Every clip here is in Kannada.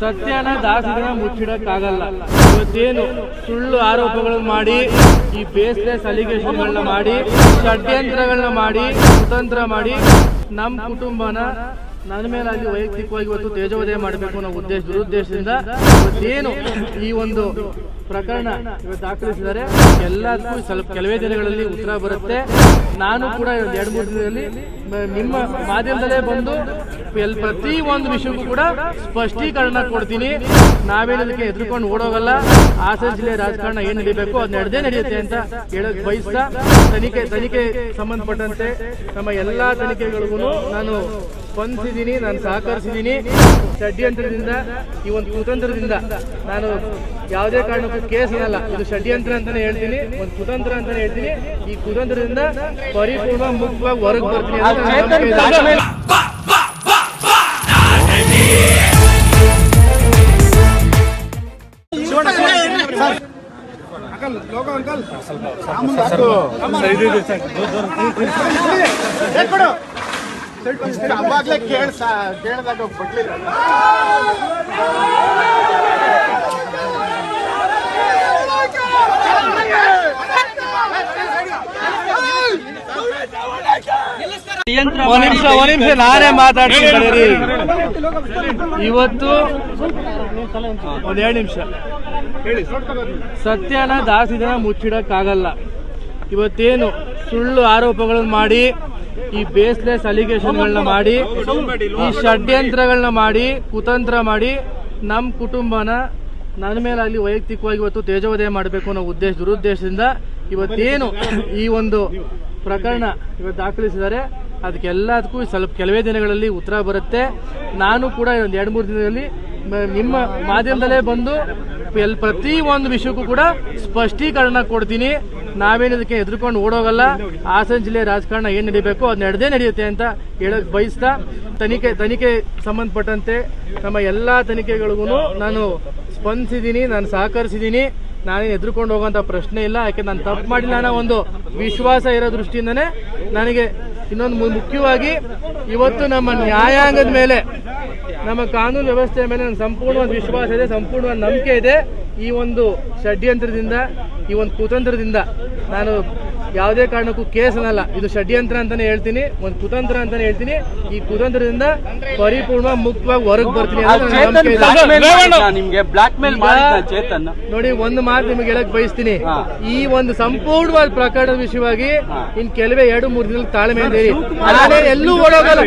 ಸತ್ಯನ ದಾಸಿದನ ಮುಚ್ಚಿಡಕ್ಕಾಗಲ್ಲ. ಇವತ್ತೇನು ಸುಳ್ಳು ಆರೋಪಗಳನ್ನು ಮಾಡಿ, ಈ ಬೇಸ್ಲೆಸ್ ಅಲಿಗೇಷನ್ಗಳನ್ನ ಮಾಡಿ, ಷಡ್ಯಂತ್ರಗಳನ್ನ ಮಾಡಿ, ಕುತಂತ್ರ ಮಾಡಿ ನಮ್ಮ ಕುಟುಂಬನ ನನ್ನ ಮೇಲಾಗಿ ವೈಯಕ್ತಿಕವಾಗಿ ಇವತ್ತು ತೇಜೋದಯ ಮಾಡಬೇಕು ಅನ್ನೋ ಉದ್ದೇಶ ದುರುದ್ದೇಶದಿಂದ ಇವತ್ತೇನು ಈ ಒಂದು ಪ್ರಕರಣ ಇವತ್ತು ಎಲ್ಲದಕ್ಕೂ ಸ್ವಲ್ಪ ಕೆಲವೇ ದಿನಗಳಲ್ಲಿ ಉತ್ತರ ಬರುತ್ತೆ. ನಾನು ಕೂಡ ಎರಡು ಮೂರು ದಿನದಲ್ಲಿ ನಿಮ್ಮ ಮಾಧ್ಯಮದಲ್ಲೇ ಬಂದು ಎಲ್ಲಿ ಪ್ರತಿ ಒಂದು ವಿಷಯಕ್ಕೂ ಕೂಡ ಸ್ಪಷ್ಟೀಕರಣ ಕೊಡ್ತೀನಿ. ನಾವೇನದಕ್ಕೆ ಎದುರುಕೊಂಡು ಓಡೋಗಲ್ಲ. ಹಾಸನ ಜಿಲ್ಲೆ ರಾಜಕಾರಣ ಏನು ನಡೀಬೇಕು ಅದು ನಡೆದೇ ನಡೆಯುತ್ತೆ ಅಂತ ಹೇಳಕ್ ಬಯಸ್ತಾ ತನಿಖೆ ತನಿಖೆ ಸಂಬಂಧಪಟ್ಟಂತೆ ನಮ್ಮ ಎಲ್ಲಾ ತನಿಖೆಗಳಿಗೂ ನಾನು ಸ್ಪಂದಿಸಿದ್ದೀನಿ, ನಾನು ಸಹಕರಿಸಿದ್ದೀನಿ. ಷಡ್ಯಂತ್ರದಿಂದ, ಈ ಒಂದು ಕುತಂತ್ರದಿಂದ ನಾನು ಯಾವುದೇ ಕಾರಣಕ್ಕೂ ಕೇಸ್ ಅನ್ನಲ್ಲ ಇದು ಷಡ್ಯಂತ್ರ ಅಂತಾನೆ ಹೇಳ್ತೀನಿ. ಒಂದು ಕುತಂತ್ರ ಅಂತಾನೆ ಹೇಳ್ತೀನಿ. ಈ ಕುತಂತ್ರದಿಂದ ಪರಿಪೂರ್ಣ ಮುಕ್ತವಾಗಿ ಹೊರಗೆ ಬರ್ತೀನಿ ಅಂಕಲ್ ಅಂಕಲ್. ನಂಬಿಕೆ ಇದೆ. ಅವಾಗ್ಲೇ ಕೇಳ್ಸ ಕೇಳಿದಾಗ ಬಿಡ್ಲಿಲ್ಲ. ಒಂದ್ ನಿಮಿಷ ಒಂದ್ ನಿಮಿಷ ನಾನೇ ಮಾತಾಡ್ತೀನಿ. ಇವತ್ತು ಒಂದ್ ಎರಡು ನಿಮಿಷ. ಸತ್ಯನ ದಾಸಿದನ ಮುಚ್ಚಿಡಕ್ಕಾಗಲ್ಲ. ಇವತ್ತೇನು ಸುಳ್ಳು ಆರೋಪಗಳನ್ನು ಮಾಡಿ ಈ ಬೇಸ್ಲೆಸ್ ಅಲಿಗೇಷನ್ಗಳನ್ನ ಮಾಡಿ ಈ ಷಡ್ಯಂತ್ರಗಳನ್ನ ಮಾಡಿ ಕುತಂತ್ರ ಮಾಡಿ ನಮ್ಮ ಕುಟುಂಬನ ನನ್ನ ಮೇಲಾಗಲಿ ವೈಯಕ್ತಿಕವಾಗಿ ಇವತ್ತು ತೇಜೋದಯ ಮಾಡಬೇಕು ಅನ್ನೋ ಉದ್ದೇಶ ದುರುದ್ದೇಶದಿಂದ ಇವತ್ತೇನು ಈ ಒಂದು ಪ್ರಕರಣ ಇವತ್ತು ದಾಖಲಿಸಿದ್ದಾರೆ. ಅದಕ್ಕೆಲ್ಲದಕ್ಕೂ ಸ್ವಲ್ಪ ಕೆಲವೇ ದಿನಗಳಲ್ಲಿ ಉತ್ತರ ಬರುತ್ತೆ. ನಾನು ಕೂಡ ಒಂದು ಎರಡು, ಮೂರು ದಿನದಲ್ಲಿ ನಿಮ್ಮ ಮಾಧ್ಯಮದಲ್ಲೇ ಬಂದು ಎಲ್, ಪ್ರತಿ ಒಂದು ವಿಷಯಕ್ಕೂ ಕೂಡ ಸ್ಪಷ್ಟೀಕರಣ ಕೊಡ್ತೀನಿ. ನಾವೇನದಕ್ಕೆ ಎದುರ್ಕೊಂಡು ಓಡೋಗಲ್ಲ. ಹಾಸನ ಜಿಲ್ಲೆ ರಾಜಕಾರಣ ಏನು ನಡೀಬೇಕು, ಅದು ನಡೆದೇ ನಡೆಯುತ್ತೆ ಅಂತ ಹೇಳಕ್ ಬಯಸ್ತಾ, ತನಿಖೆ ತನಿಖೆ ಸಂಬಂಧಪಟ್ಟಂತೆ ನಮ್ಮ ಎಲ್ಲ ತನಿಖೆಗಳಿಗೂ ನಾನು ಸ್ಪಂದಿಸಿದ್ದೀನಿ ನಾನು ಸಹಕರಿಸಿದ್ದೀನಿ ನಾನೇನು ಎದುರ್ಕೊಂಡು ಹೋಗೋಂಥ ಪ್ರಶ್ನೆ ಇಲ್ಲ, ಯಾಕೆ ನಾನು ತಪ್ಪು ಮಾಡಿಲ್ಲ ಅನ್ನೋ ಒಂದು ವಿಶ್ವಾಸ ಇರೋ ದೃಷ್ಟಿಯಿಂದನೇ ನನಗೆ ಇನ್ನೊಂದು ಮುಖ್ಯವಾಗಿ ಇವತ್ತು ನಮ್ಮ ನ್ಯಾಯಾಂಗದ ಮೇಲೆ, ನಮ್ಮ ಕಾನೂನು ವ್ಯವಸ್ಥೆಯ ಮೇಲೆ ನನಗೆ ಸಂಪೂರ್ಣವಾದ ವಿಶ್ವಾಸ ಇದೆ, ಸಂಪೂರ್ಣವಾದ ನಂಬಿಕೆ ಇದೆ. ಈ ಒಂದು ಷಡ್ಯಂತ್ರದಿಂದ, ಈ ಒಂದು ಕುತಂತ್ರದಿಂದ ನಾನು ಯಾವುದೇ ಕಾರಣಕ್ಕೂ ಕೇಸ್ ಅನ್ನಲ್ಲ ಇದು ಷಡ್ಯಂತ್ರ ಅಂತಾನೆ ಹೇಳ್ತೀನಿ ಒಂದು ಕುತಂತ್ರ ಅಂತಾನೆ ಹೇಳ್ತೀನಿ. ಈ ಕುತಂತ್ರದಿಂದ ಪರಿಪೂರ್ಣ ಮುಕ್ತವಾಗಿ ಹೊರಗೆ ಬರ್ತೀನಿ ನೋಡಿ ಒಂದು ಮಾತು ನಿಮ್ಗೆ ಹೇಳಕ್ ಬಯಸ್ತೀನಿ. ಈ ಒಂದು ಸಂಪೂರ್ಣವಾದ ಪ್ರಕರಣದ ವಿಷಯವಾಗಿ ಇನ್ ಕೆಲವೇ ಎರಡು ಮೂರು ದಿನ ತಾಳ್ಮೆ ಇದೆ. ನಾನೇ ಎಲ್ಲೂ ಓಡೋಗಲ್ಲ.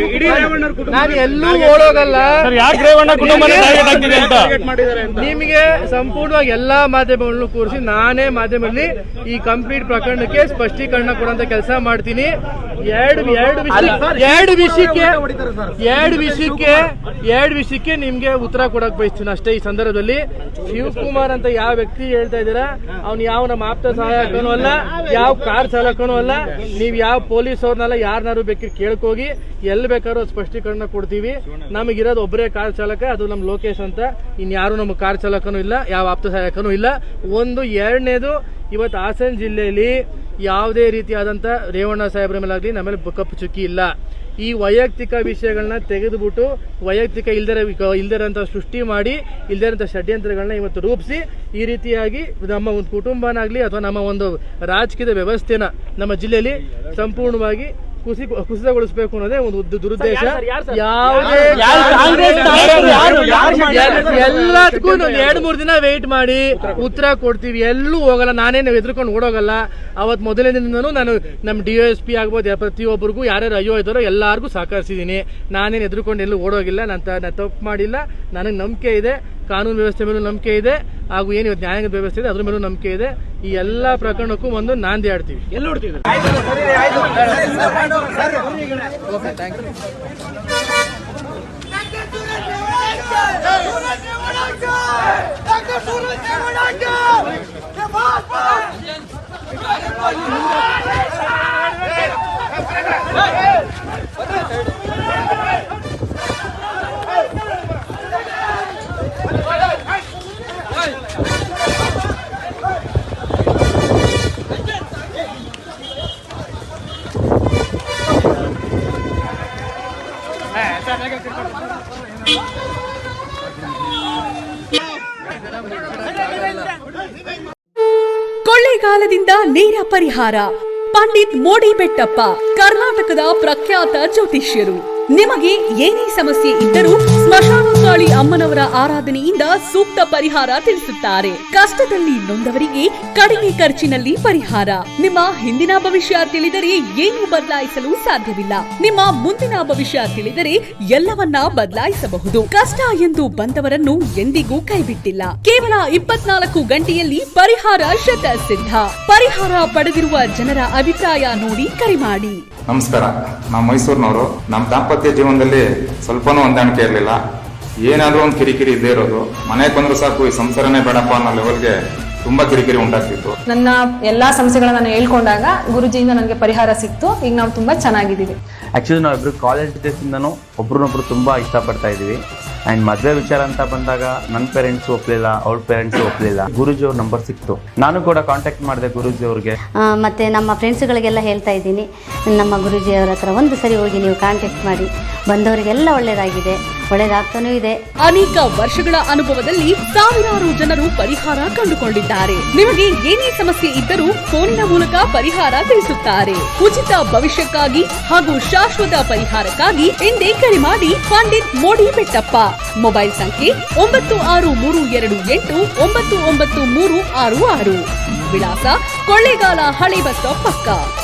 ನಾನು ಎಲ್ಲೂ ಓಡೋಗಲ್ಲ. ನಿಮಗೆ ಸಂಪೂರ್ಣವಾಗಿ ಎಲ್ಲಾ ಮಾಧ್ಯಮಗಳನ್ನು ಕೂರಿಸಿ ನಾನೇ ಮಾಧ್ಯಮದಲ್ಲಿ ಈ ಕಂಪ್ಲೀಟ್ ಪ್ರಕರಣಕ್ಕೆ ಸ್ಪಷ್ಟೀಕರಣ ಕೊಡುವಂತ ಕೆಲಸ ಮಾಡ್ತೀನಿ. ಎರಡು ಎರಡು ವಿಷಯ ಎರಡು ವಿಷಯಕ್ಕೆ ಎರಡು ವಿಷಯಕ್ಕೆ ಎರಡು ವಿಷಯಕ್ಕೆ ನಿಮ್ಗೆ ಉತ್ತರ ಕೊಡಕ್ ಬಯಸ್ತೀನಿ ಅಷ್ಟೇ ಈ ಸಂದರ್ಭದಲ್ಲಿ. ಶಿವಕುಮಾರ್ ಅಂತ ಯಾವ ವ್ಯಕ್ತಿ ಹೇಳ್ತಾ ಇದ್ದೀರಾ? ಅವ್ನು ಯಾವ ನಮ್ಮ ಆಪ್ತ ಸಹಾಯಕನೂ ಅಲ್ಲ ಯಾವ ಕಾರ್ ಚಾಲಕನೂ ಅಲ್ಲ. ನೀವ್ ಯಾವ ಪೊಲೀಸ್ ಅವ್ರನ್ನೆಲ್ಲ ಯಾರನ್ನಾರು ಬೇಕಿದ್ರೆ ಕೇಳ್ಕೋಗಿ ಎಲ್ಲಿ ಬೇಕಾದ್ರೂ ಸ್ಪಷ್ಟೀಕರಣ ಕೊಡ್ತೀವಿ. ನಮಗಿರೋದು ಒಬ್ಬರೇ ಕಾರ್ ಚಾಲಕ ಅದು ನಮ್ಮ ಲೋಕೇಶ್ ಅಂತ. ಇನ್ಯಾರು ನಮ್ಮ ಕಾರ್ ಚಾಲಕನೂ ಇಲ್ಲ ಯಾವ ಆಪ್ತ ಸಹಾಯಕನೂ ಇಲ್ಲ. ಒಂದು ಎರಡನೇದು ಇವತ್ತು ಹಾಸನ ಜಿಲ್ಲೆಯಲ್ಲಿ ಯಾವುದೇ ರೀತಿಯಾದಂಥ ರೇವಣ್ಣ ಸಾಹೇಬ್ರ ಮೇಲಾಗಲಿ ನಮ್ಮಲ್ಲಿ ಕಪ್ಪು ಚುಕ್ಕಿ ಇಲ್ಲ. ಈ ವೈಯಕ್ತಿಕ ವಿಷಯಗಳನ್ನ ತೆಗೆದುಬಿಟ್ಟು ವೈಯಕ್ತಿಕ ಇಲ್ದರ ಇಲ್ದಿರೋಂಥ ಸೃಷ್ಟಿ ಮಾಡಿ ಇಲ್ದಿರೋಂಥ ಷಡ್ಯಂತ್ರಗಳನ್ನ ಇವತ್ತು ರೂಪಿಸಿ, ಈ ರೀತಿಯಾಗಿ ನಮ್ಮ ಒಂದು ಕುಟುಂಬನಾಗಲಿ ಅಥವಾ ನಮ್ಮ ಒಂದು ರಾಜಕೀಯದ ವ್ಯವಸ್ಥೆನ ನಮ್ಮ ಜಿಲ್ಲೆಯಲ್ಲಿ ಸಂಪೂರ್ಣವಾಗಿ ಕುಸಿ ಕುಸಿತಗೊಳಿಸಬೇಕು ಅನ್ನೋದೇ ಒಂದು ದುರುದ್ದೇಶ. ಯಾವುದೇ ಎಲ್- ಎಲ್ಲದಕ್ಕೂ ಒಂದು ಎರಡು ಮೂರು ದಿನ ವೆಯ್ಟ್ ಮಾಡಿ ಉತ್ತರ ಕೊಡ್ತೀವಿ. ಎಲ್ಲೂ ಹೋಗಲ್ಲ. ನಾನೇನು ಎದ್ರುಕೊಂಡು ಓಡೋಗಲ್ಲ. ಅವತ್ತು ಮೊದಲನೇ ದಿನನೂ ನಾನು ನಮ್ಮ ಡಿ ಎಸ್ ಪಿ ಆಗ್ಬೋದು ಪ್ರತಿಯೊಬ್ಬರಿಗೂ ಯಾರ್ಯಾರು ಅಯ್ಯೋ ಇದ್ದಾರೋ ಎಲ್ಲಾರ್ಗೂ ಸಹಕರಿಸಿದ್ದೀನಿ. ನಾನೇನು ಎದ್ರುಕೊಂಡು ಎಲ್ಲೂ ಓಡೋಗಿಲ್ಲ. ನಾನು ತಪ್ಪು ಮಾಡಿಲ್ಲ. ನನಗೆ ನಂಬಿಕೆ ಇದೆ. ಕಾನೂನು ವ್ಯವಸ್ಥೆ ಮೇಲೂ ನಂಬಿಕೆ ಇದೆ ಹಾಗೂ ಏನು ನ್ಯಾಯಾಂಗದ ವ್ಯವಸ್ಥೆ ಇದೆ, ಅದ್ರ ಮೇಲೂ ನಂಬಿಕೆ ಇದೆ. ಈ ಎಲ್ಲ ಪ್ರಕರಣಕ್ಕೂ ಒಂದು ನಾಂದಿ ಆಡ್ತೀವಿ. ಎಲ್ಲ ನೋಡ್ತೀವಿ ಕೊಳ್ಳೇಗಾಲದಿಂದ ನೇರ ಪರಿಹಾರ. ಪಂಡಿತ್ ಮೋಡಿ ಬೆಟ್ಟಪ್ಪ ಕರ್ನಾಟಕದ ಪ್ರಖ್ಯಾತ ಜ್ಯೋತಿಷ್ಯರು. ನಿಮಗೆ ಏನೇ ಸಮಸ್ಯೆ ಇದ್ದರೂ ಸ್ಮಶಾನಕಾಳಿ ಅಮ್ಮನವರ ಆರಾಧನೆಯಿಂದ ಸೂಕ್ತ ಪರಿಹಾರ ತಿಳಿಸುತ್ತಾರೆ. ಕಷ್ಟದಲ್ಲಿ ನೊಂದವರಿಗೆ ಕಡಿಮೆ ಖರ್ಚಿನಲ್ಲಿ ಪರಿಹಾರ. ನಿಮ್ಮ ಹಿಂದಿನ ಭವಿಷ್ಯ ತಿಳಿದರೆ ಏನು ಬದಲಾಯಿಸಲು ಸಾಧ್ಯವಿಲ್ಲ. ನಿಮ್ಮ ಮುಂದಿನ ಭವಿಷ್ಯ ತಿಳಿದರೆ ಎಲ್ಲವನ್ನ ಬದಲಾಯಿಸಬಹುದು. ಕಷ್ಟ ಎಂದು ಬಂದವರನ್ನು ಎಂದಿಗೂ ಕೈಬಿಟ್ಟಿಲ್ಲ. ಕೇವಲ ಇಪ್ಪತ್ನಾಲ್ಕು ಗಂಟೆಯಲ್ಲಿ ಪರಿಹಾರ ಶತ ಸಿದ್ಧ ಪರಿಹಾರ ಪಡೆದಿರುವ ಜನರ ಅಭಿಪ್ರಾಯ ನೋಡಿ ಕರೆ ಮಾಡಿ. ನಮಸ್ಕಾರ. ನಾವು ಮೈಸೂರಿನವರು. ನಮ್ಮ ದಾಂಪತ್ಯ ಜೀವನದಲ್ಲಿ ಸ್ವಲ್ಪನೂ ಹೊಂದಾಣಿಕೆ ಇರಲಿಲ್ಲ. ಏನಾದರೂ ಒಂದು ಕಿರಿಕಿರಿ ಇದ್ದೇ ಇರೋದು. ಮನೆಗೆ ಬಂದರೂ ಸಾಕು ಈ ಸಂಸಾರನೇ ಬೇಡಪ್ಪ ಅನ್ನೋ ಲೆವೆಲ್ಗೆ ತುಂಬಾ ಕಿರಿಕಿರಿ ಉಂಟಾಗ್ತಿತ್ತು. ನನ್ನ ಎಲ್ಲಾ ಸಮಸ್ಯೆಗಳನ್ನ ನಾನು ಹೇಳ್ಕೊಂಡಾಗ ಗುರುಜಿಯಿಂದ ನನಗೆ ಪರಿಹಾರ ಸಿಕ್ತು. ಈಗ ನಾವು ತುಂಬಾ ಚೆನ್ನಾಗಿದ್ದೀವಿ. ಆಕ್ಚುಲಿ ನಾವಿಬ್ರು ಕಾಲೇಜ್ ಡೇಸ್ ಇಂದನೂ ಒಬ್ರನ್ನೊಬ್ರು ತುಂಬಾ ಇಷ್ಟಪಡ್ತಾ ಇದ್ದೀವಿ. ಆ್ಯಂಡ್ ಮದ್ವೆ ವಿಚಾರ ಅಂತ ಬಂದಾಗ ನನ್ನ ಪೇರೆಂಟ್ಸ್ ಒಪ್ಲಿಲ್ಲ ಅವ್ರ ಪೇರೆಂಟ್ಸ್ ಒಪ್ಲಿಲ್ಲ. ಗುರುಜಿ ಅವ್ರ ನಂಬರ್ ಸಿಕ್ತು. ನಾನು ಕೂಡ ಕಾಂಟ್ಯಾಕ್ಟ್ ಮಾಡಿದೆ ಗುರುಜಿ ಅವ್ರಿಗೆ. ಮತ್ತೆ ನಮ್ಮ ಫ್ರೆಂಡ್ಸ್ಗಳಿಗೆಲ್ಲ ಹೇಳ್ತಾ ಇದ್ದೀನಿ. ನಮ್ಮ ಗುರೂಜಿಯವರ ಹತ್ರ ಒಂದು ಸರಿ ಹೋಗಿ ನೀವು ಕಾಂಟ್ಯಾಕ್ಟ್ ಮಾಡಿ. ಬಂದವರಿಗೆಲ್ಲ ಒಳ್ಳೆಯದಾಗಿದೆ ಒಳ್ಳೇದಾಗ್ತಾನೂ ಇದೆ. ಅನೇಕ ವರ್ಷಗಳ ಅನುಭವದಲ್ಲಿ ಸಾವಿರಾರು ಜನರು ಪರಿಹಾರ ಕಂಡುಕೊಂಡಿದ್ದಾರೆ. ನಿಮಗೆ ಏನೇ ಸಮಸ್ಯೆ ಇದ್ದರೂ ಫೋನಿನ ಮೂಲಕ ಪರಿಹಾರ ತಿಳಿಸುತ್ತಾರೆ. ಉಚಿತ ಭವಿಷ್ಯಕ್ಕಾಗಿ ಹಾಗೂ ಶಾಶ್ವತ ಪರಿಹಾರಕ್ಕಾಗಿ ಎಂದೇ ಕರೆ ಮಾಡಿ ಪಂಡಿತ್ ಮೋಡಿ ಬೆಟ್ಟಪ್ಪ. ಮೊಬೈಲ್ ಸಂಖ್ಯೆ ಒಂಬತ್ತು ಆರು ಮೂರು ಎರಡು ಎಂಟು ಒಂಬತ್ತು ಒಂಬತ್ತು ಮೂರು ಆರು ಆರು. ವಿಳಾಸ ಕೊಳ್ಳೇಗಾಲ ಹಳೆ ಬಸ್ ಸ್ಟಾಪ್ ಪಕ್ಕ.